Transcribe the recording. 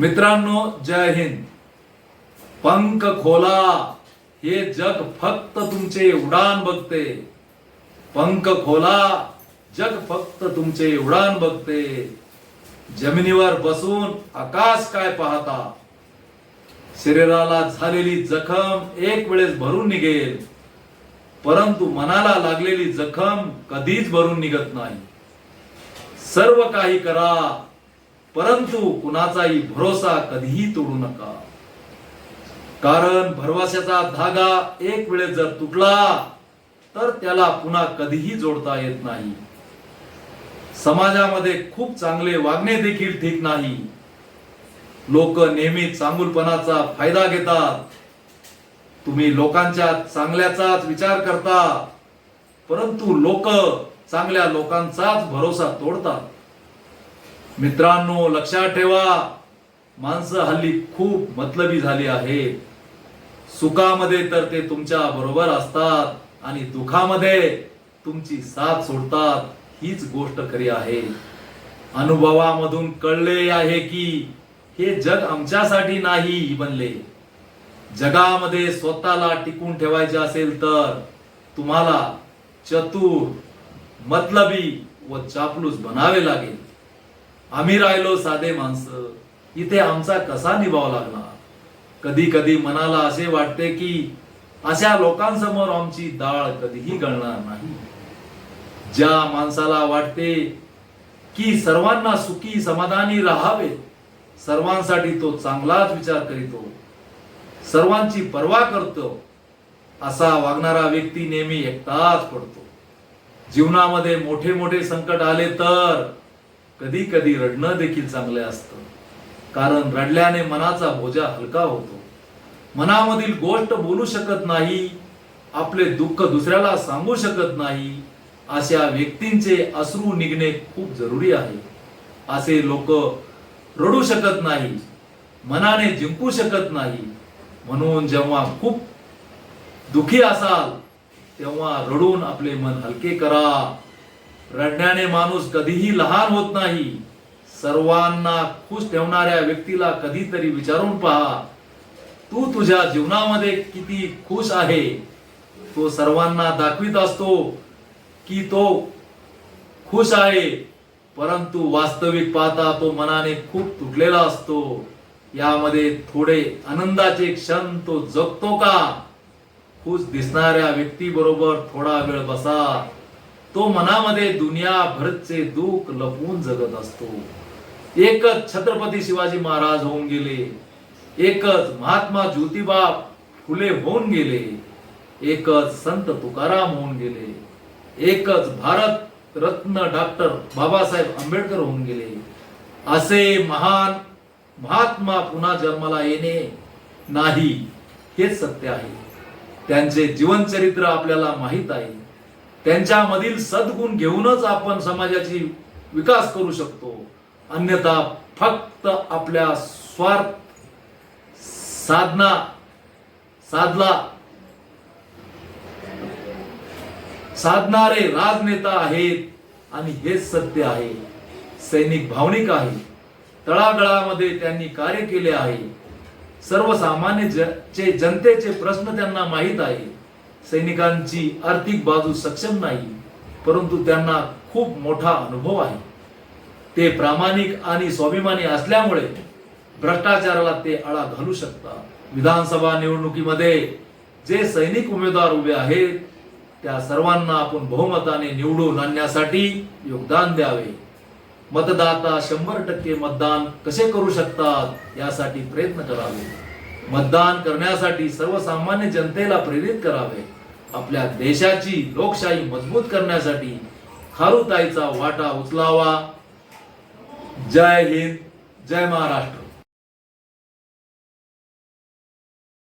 मित्रांनो जय हिंद. पंख खोला. हे जग फक्त तुमचे उडान बघते. पंख खोला. जग फक्त तुमचे उडान बघते. जमिनीवर बसून आकाश काय पाहता? शरीराला झालेली जखम एक वेळेस भरून निघेल. परंतु मनाला लागलेली जखम कधीच भरून निघत नाही. सर्व काही करा. परंतु कुणाचाही भरोसा कधीही तोडू नका. कारण भरवशाचा धागा एक वेळेस जर तुटला तर त्याला पुन्हा कधीही जोडता येत नाही. समाजामध्ये खूप चांगले वागणे देखील ठीक नाही. लोक नेहमी चांगुलपणाचा फायदा घेतात. तुम्ही लोकांच्या चांगल्याचाच विचार करता परंतु लोक चांगल्या लोकांचाच भरोसा तोडतात. मित्रांनो लक्षात ठेवा माणसं हल्ली खूप मतलबी झाली आहेत. सुखामध्ये तर ते तुमच्या बरोबर असतात आणि दुखामध्ये तुमची साथ सोडतात. हीच गोष्ट खरी आहे. अनुभवामधून कळले आहे की हे जग आमच्यासाठी नाही बनले. जगामध्ये स्वतःला टिकून ठेवायचे असेल तर तुम्हाला चतुर मतलबी व चापलूस बनावे लागेल. आम्ही राहिलो साधे माणसं. इथे आमचा कसा निभाव लागणार? कधी कधी मनाला असे वाटते की अशा लोकांसमोर आमची डाळ कधीही गळणार नाही. ज्या माणसाला वाटते की सर्वांना सुखी समाधानी राहावे सर्वांसाठी तो चांगलाच विचार करीतो सर्वांची पर्वा करतो असा वागणारा व्यक्ती नेहमी एकटाच पडतो. जीवनामध्ये मोठे मोठे संकट आले तर कधी कधी रडणं देखील चांगलं असतं. कारण रडल्याने मनाचा बोजा हलका होतो. मनामधील गोष्ट बोलू शकत नाही आपले दुःख दुसऱ्याला सांगू शकत नाही अशा व्यक्तींचे अश्रू निघणे खूप जरुरी आहे. असे लोक रडू शकत नाही मनाने जिंकू शकत नाही. म्हणून जेव्हा खूप दुखी असाल तेव्हा रडून आपले मन हलके करा. रडण्याने माणूस कधीही लहान होत नाही. सर्वांना खुश ठेवणाऱ्या व्यक्तीला कधीतरी विचारून पहा तू तुझ्या जीवनामध्ये किती खुश आहे? तो सर्वांना दाखवित असतो की तो खुश आहे परंतु वास्तविक पाहता तो मनाने खूप तुटलेला असतो. यामध्ये थोडे आनंदाचे क्षण तो जगतो का? खुश दिसणाऱ्या व्यक्ती बरोबर थोडा वेळ बसा. तो मनामध्ये दुनियाभरचे दुःख लपवून जगत असतो. एकच छत्रपती शिवाजी महाराज होऊन गेले. एकच महात्मा ज्योतिबा फुले होऊन गेले. एकच संत तुकाराम होऊन गेले. एकच भारत रत्न डॉक्टर बाबासाहेब आंबेडकर होऊन गेले. असे महान महात्मा पुन्हा जन्माला येणे नाही हेच सत्य आहे. त्यांचे जीवनचरित्र आपल्याला माहीत आहे. त्यांच्यामधील सद्गुण घेऊनच आपण समाजाची विकास करू शकतो. अन्यथा फक्त आपल्या स्वार्थ साधना साधला साधणारे राजनेता आहेत आणि हेच सत्य आहे. सैनिक भावनिक आहे. तळागळामध्ये त्यांनी कार्य केले आहे. सर्वसामान्य चे जनतेचे प्रश्न त्यांना माहीत आहे सैनिकांची आर्थिक बाजू सक्षम नाही परंतु त्यांना खूप मोठा अनुभव आहे. ते प्रामाणिक आणि स्वाभिमानी असल्यामुळे भ्रष्टाचाराला ते आळा घालू शकतात. विधानसभा निवडणुकीमध्ये जे सैनिक उमेदवार उभे आहेत त्या सर्वांना आपण बहुमताने निवडून आणण्यासाठी योगदान द्यावे. मतदाता शंभर टक्के मतदान कसे करू शकतात यासाठी प्रयत्न करावे. मतदान करण्यासाठी सर्वसामान्य जनतेला प्रेरित करावे. आपल्या देशाची लोकशाही मजबूत करण्यासाठी खारुताईचा वाटा उचलावा. जय हिंद जय महाराष्ट्र.